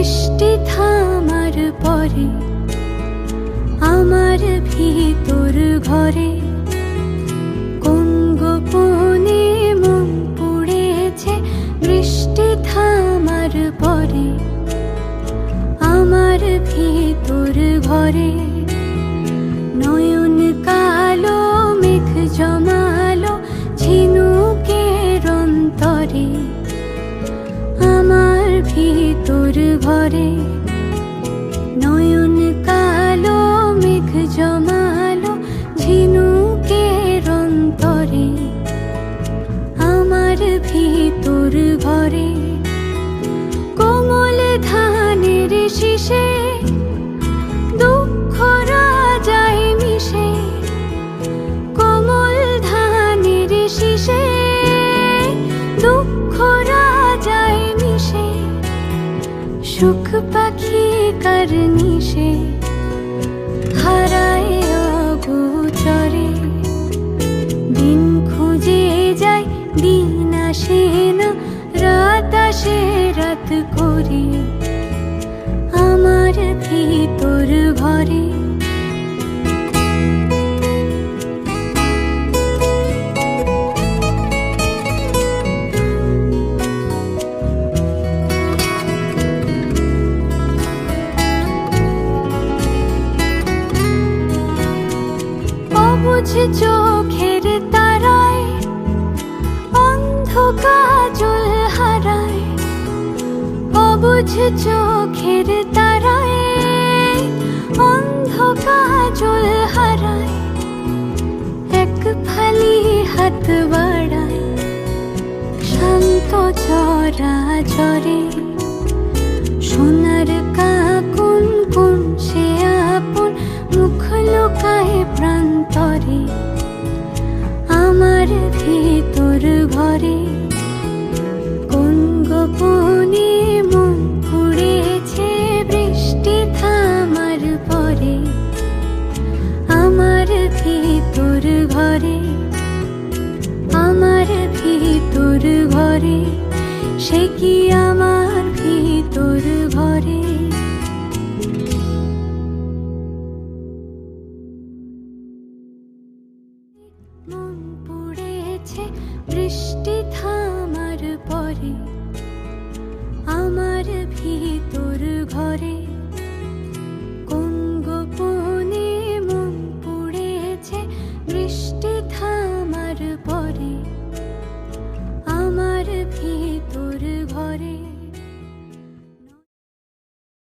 বৃষ্টি থামার পরে আমার ভিতর ঘরে কোন গোপনে মন পুড়েছে? বৃষ্টি থামার পরে আমার ভিতর ঘরে নয়ন কালো, মেঘ জমালো, ঝিনুকের অন্তরে। আমার ভিতর ঘরে। নয়ন কালো, মেঘ জমালো ঝিনুকের অন্তরে। আমার ভিতর ঘরে কোমল ধানের শীষে সুখ পাখি কার নিশে, হারায় অগোচরে। দিন খুঁজে যায়, দিন আসে না, রাত আসে, রাত করে। আমার ভিতর ঘরে অবুঝ চোখের তারায় অন্ধ কাজল হারায়, অবুঝ চোখের তারায় অন্ধ কাজল হারায়, এক ফালি হাত বাড়ায়, শান্ত চরা চরে প্রান্তরে আমার ভিতর ঘরে। কোন গোপনে মন পুড়েছে, বৃষ্টি থামার পরে। আমার ভিতর ঘরে, আমার ভিতর ঘরে। সে কি আমার ভিতর ঘরে? মন পুড়েছে বৃষ্টি থামার পরে আমার ভিতর ঘরে কোন গোপনে মন পুড়েছে বৃষ্টি থামার পরে আমার ভিতর ঘরে